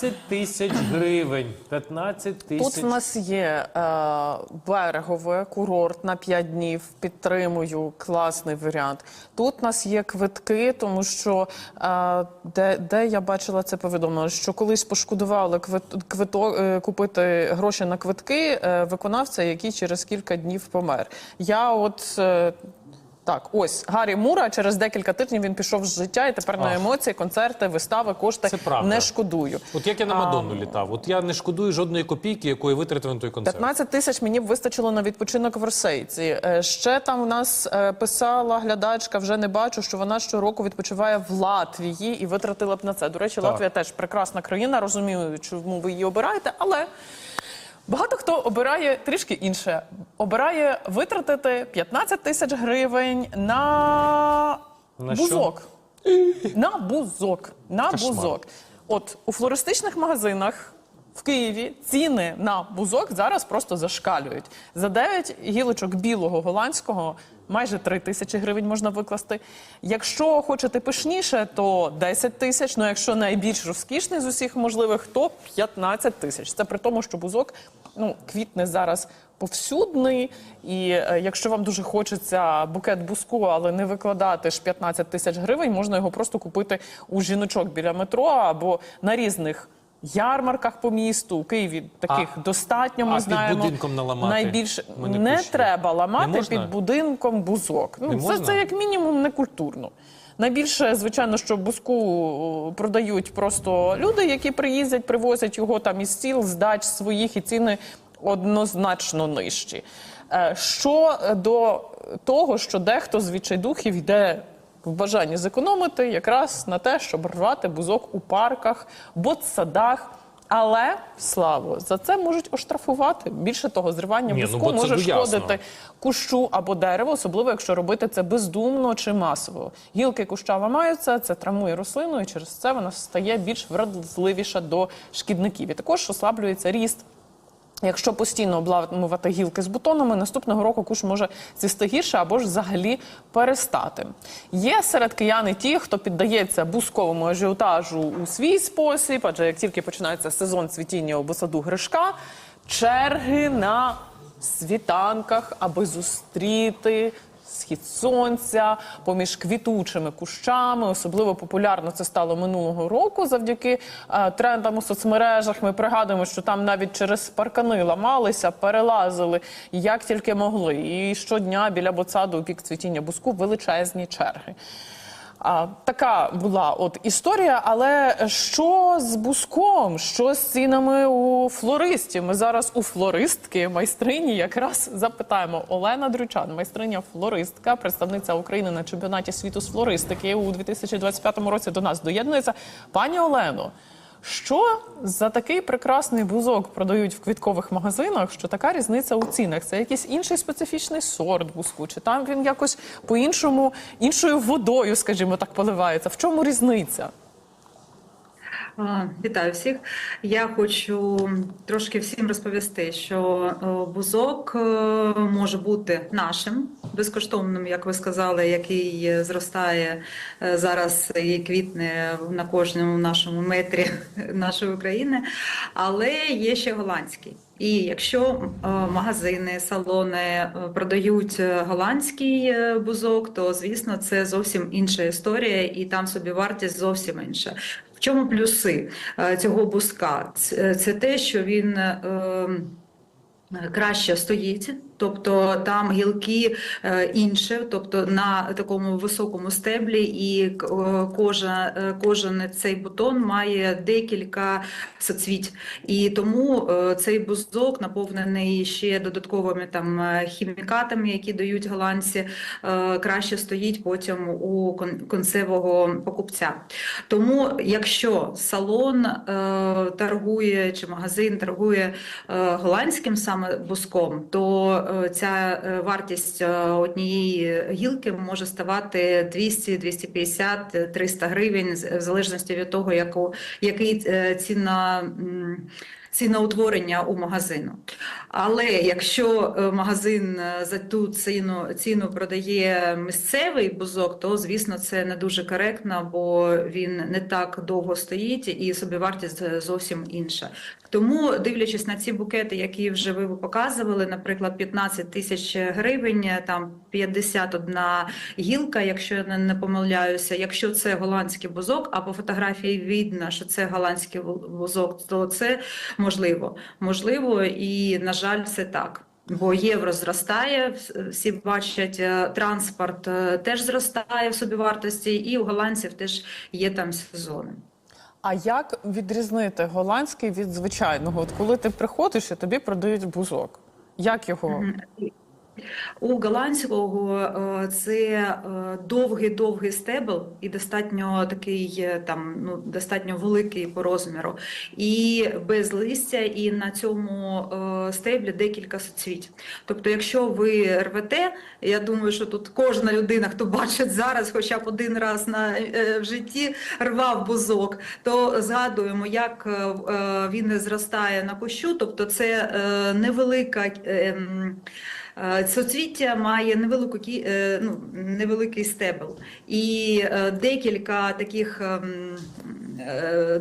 15 тисяч гривень. 15 Тут в нас є е, берегове курорт на 5 днів. Підтримую класний варіант. Тут в нас є квитки, тому що е, де, де я бачила це повідомлення, що колись пошкодували квит, квито, е, купити гроші на квитки е, виконавця, який через кілька днів помер. Я от. Е, так, ось Гаррі Мура через декілька тижнів він пішов з життя, і тепер на емоції, концерти, вистави, кошти Це не шкодую. От як я на Мадонну літав, от я не шкодую жодної копійки, якої витратив на той концерт. 15 тисяч мені б вистачило на відпочинок в Росейці. Е, Ще там у нас е, писала глядачка, вже не бачу, що вона щороку відпочиває в Латвії і витратила б на це. До речі, Так. Латвія теж прекрасна країна. Розумію, чому ви її обираєте, але. Багато хто обирає трішки інше. Обирає витратити 15 тисяч гривень на, На що? бузок. На бузок. На Кошмар. бузок. От у флористичних магазинах в Києві ціни на бузок зараз просто зашкалюють. За 9 гілочок білого голландського майже 3 тисячі гривень можна викласти. Якщо хочете пишніше, то 10 тисяч. Ну якщо найбільш розкішний з усіх можливих, то 15 тисяч. Це при тому, що бузок ну, квітне зараз повсюдний. І е, якщо вам дуже хочеться букет буску, але не викладати ж 15 тисяч гривень, можна його просто купити у жіночок біля метро або на різних. Ярмарках по місту у Києві таких А- достатньо. Ми а під будинком наламати найбільше не не, треба ламати Не під будинком бузок. Ну Не це, це як мінімум некультурно. Найбільше, звичайно, що бузку продають просто люди, які приїздять, привозять його там із сіл, з дач своїх, і ціни однозначно нижчі. Е, Що до того, що дехто з відчайдухів йде в бажанні зекономити якраз на те, щоб рвати бузок у парках, ботсадах. Але славу за це можуть оштрафувати. Більше того, зривання Ні, ну, може ботсаду ясно. шкодити кущу або дереву, особливо якщо робити це бездумно чи масово. Гілки куща ламаються, це травмує рослину, і через це вона стає більш вразливіша до шкідників. І також ослаблюється ріст. Якщо постійно обламувати гілки з бутонами, наступного року куш може цвісти гірше або ж взагалі перестати. Є серед киян і ті, хто піддається бусковому ажіотажу у свій спосіб, адже як тільки починається сезон цвітіння у саду гришка, черги на світанках, аби зустріти схід сонця поміж квітучими кущами. Особливо популярно це стало минулого року завдяки е, трендам у соцмережах. Ми пригадуємо, що там навіть через паркани ламалися, перелазили як тільки могли. І щодня біля боцаду у пік цвітіння буску величезні черги. А, така була от історія. Але що з буском? Що з цінами у флористів? Ми зараз у флористки, майстрині, якраз запитаємо Олена Дрючан, майстриня флористка, представниця України на чемпіонаті світу з флористики у 2025 році до нас доєднується. Пані Олено, що за такий прекрасний бузок продають в квіткових магазинах? Що така різниця у цінах? Це якийсь інший специфічний сорт бузку? Чи там він якось по-іншому, іншою водою, скажімо так, поливається? В чому різниця? Вітаю всіх. Я хочу трошки всім розповісти, що е, бузок е, може бути нашим безкоштовним, як ви сказали, який е, зростає е, зараз і квітне на кожному нашому метрі нашої України, але є ще голландський. І якщо е, магазини, салони е, продають е, голландський е, бузок, то звісно це зовсім інша історія, і там собівартість зовсім інша. В чому плюси е, цього бузка? Це, це те, що він е, краще стоїть, тобто там гілки е, інші, тобто на такому високому стеблі, і е, кожен, кожен цей бутон має декілька соцвіть. І тому е, цей бузок наповнений ще додатковими там хімікатами, які дають голландці, краще стоїть потім у кон- кінцевого покупця. Тому, якщо салон торгує чи магазин торгує голландським саме буском, то ця е, вартість е, однієї гілки може ставати 200, 250, 300 гривень, в залежності від того, яку, який е, ціна. м, ціноутворення у магазину. Але якщо е, магазин е, за ту ціну, ціну продає місцевий бузок, то звісно це не дуже коректно, бо він не так довго стоїть і собівартість е, зовсім інша. Тому, дивлячись на ці букети, які вже ви показували, наприклад, 15 тисяч гривень, там 51 гілка, якщо я не- помиляюся. Якщо це голландський бузок, а по фотографії видно, що це голландський бузок, то це можливо. Можливо, і на жаль, це так. Бо євро зростає, всі бачать, е, транспорт е, теж зростає в собівартості, і у голландців теж є там сезони. А як відрізнити голландський від звичайного? От коли ти приходиш і тобі продають бузок, як його? У голландського е, це е, довгий-довгий стебл і достатньо такий е, там ну достатньо великий по розміру, і без листя, і на цьому е, стеблі декілька соцвіть. Тобто, якщо ви рвете, я думаю, що тут кожна людина, хто бачить зараз, хоча б один раз на е, в житті рвав бузок, то згадуємо, як е, е, він зростає на кущу, тобто це е, невелика. Е, Соцвіття має невелику е, ну, невеликий стебел і е, декілька таких ем,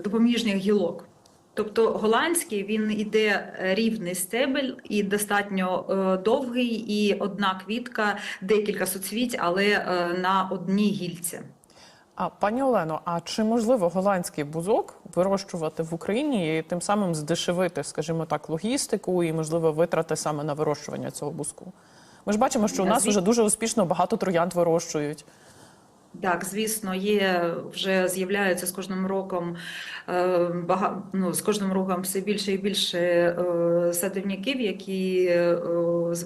допоміжних гілок. Тобто голландський він іде рівний стебель і достатньо довгий, і одна квітка, декілька соцвіть, але на одній гільці. А пані Олено, а чи можливо голландський бузок вирощувати в Україні і тим самим здешевити, скажімо так, логістику і можливо витрати саме на вирощування цього бузку? Ми ж бачимо, що у нас вже дуже успішно багато троянд вирощують. Так, звісно, є вже з'являються з кожним роком е, ну, з кожним роком все більше і більше е, садівників, які е,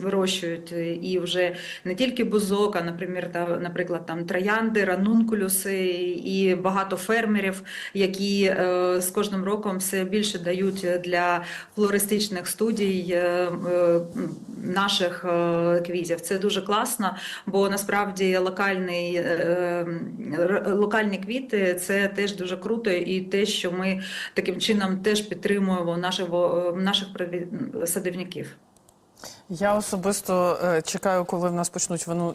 вирощують і вже не тільки бузок, а наприклад, та, наприклад, там троянди, ранункулюси і багато фермерів, які з кожним роком все більше дають для флористичних студій наших квітів. Це дуже класно, бо насправді локальний, локальні квіти це теж дуже круто, і те, що ми таким чином теж підтримуємо наших, наших садівників. Я особисто е, чекаю, коли в нас почнуть вину-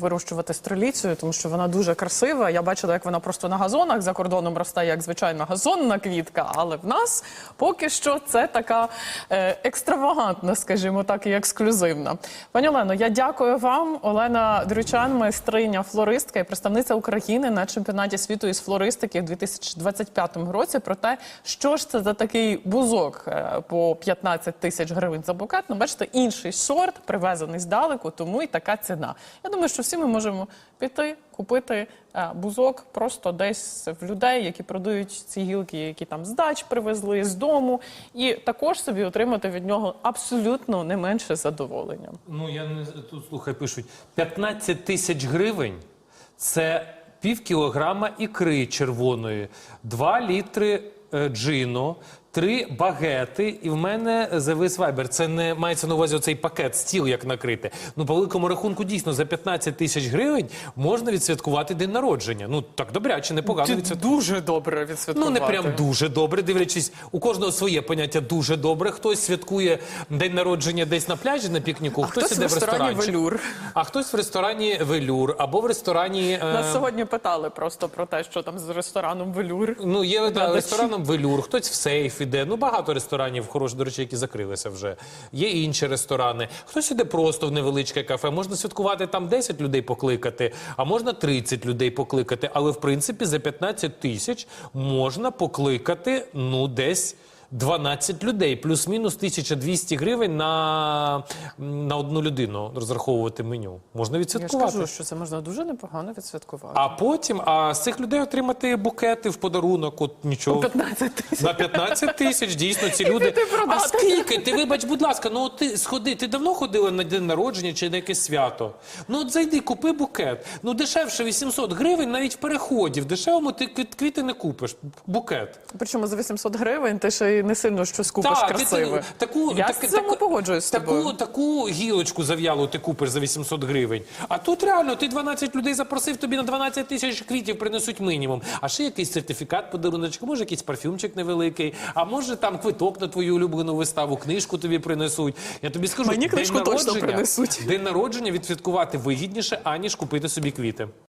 вирощувати стреліцію, тому що вона дуже красива. Я бачила, як вона просто на газонах за кордоном росте, як звичайна газонна квітка. Але в нас поки що це така е, екстравагантна, скажімо так, і ексклюзивна. Пані Олено, я дякую вам. Олена Дрючан, майстриня флористка і представниця України на чемпіонаті світу із флористики в 2025 році. Про те, що ж це за такий бузок е, по 15 тисяч гривень за букет. Ну, бачите, інший сорт, привезений здалеку, тому і така ціна. Я думаю, що всі ми можемо піти, купити е, бузок просто десь в людей, які продають ці гілки, які там з дач привезли з дому, і також собі отримати від нього абсолютно не менше задоволення. Ну я не тут слухай, пишуть 15 тисяч гривень. Це пів кілограма ікри червоної, 2 літри е, джину, три багети, і в мене завис вайбер. Це не мається на увазі оцей пакет, стіл як накрити. Ну, по великому рахунку, дійсно, за 15 тисяч гривень можна відсвяткувати день народження. Ну так добряче, непогано відсвяткувати. дуже добре Ну, відсвяткувати. не прям дуже добре, дивлячись, у кожного своє поняття дуже добре. Хтось святкує день народження десь на пляжі на пікніку, хтось, хтось іде в ресторані «Велюр». А хтось в ресторані велюр, або в ресторані. е, Нас сьогодні питали просто про те, що там з рестораном велюр. Ну, є да, рестораном велюр, хтось в сейф іде. Ну, багато ресторанів, хороші, до речі, які закрилися вже. Є інші ресторани. Хтось іде просто в невеличке кафе. Можна святкувати там 10 людей покликати, а можна 30 людей покликати. Але в принципі за 15 тисяч можна покликати ну десь. 12 людей, плюс-мінус 1200 гривень на, на одну людину розраховувати меню. Можна відсвяткувати. Я ж кажу, що це можна дуже непогано відсвяткувати. А потім а з цих людей отримати букети в подарунок. От нічого. 15 тисяч. На 15 тисяч дійсно ці люди. А скільки? Ти вибач, будь ласка, ну ти сходи. Ти давно ходила на день народження чи на якесь свято? Ну от зайди, купи букет. Ну дешевше 800 гривень навіть в переході. В дешевому ти квіти не купиш. Букет. Причому за 800 гривень ти ще ти не сильно щось купиш Так, ти красиве. це- таку, Я так- з цьому так- погоджуюсь з таку, тобою. таку гілочку зав'ялу ти купиш за 800 гривень. А тут реально ти 12 людей запросив, тобі на 12 тисяч квітів принесуть мінімум. А ще якийсь сертифікат подаруночок, може якийсь парфюмчик невеликий, а може там квиток на твою улюблену виставу, книжку тобі принесуть. Я тобі скажу, Мені день книжку точно народження- принесуть. День народження відсвяткувати вигідніше, аніж купити собі квіти.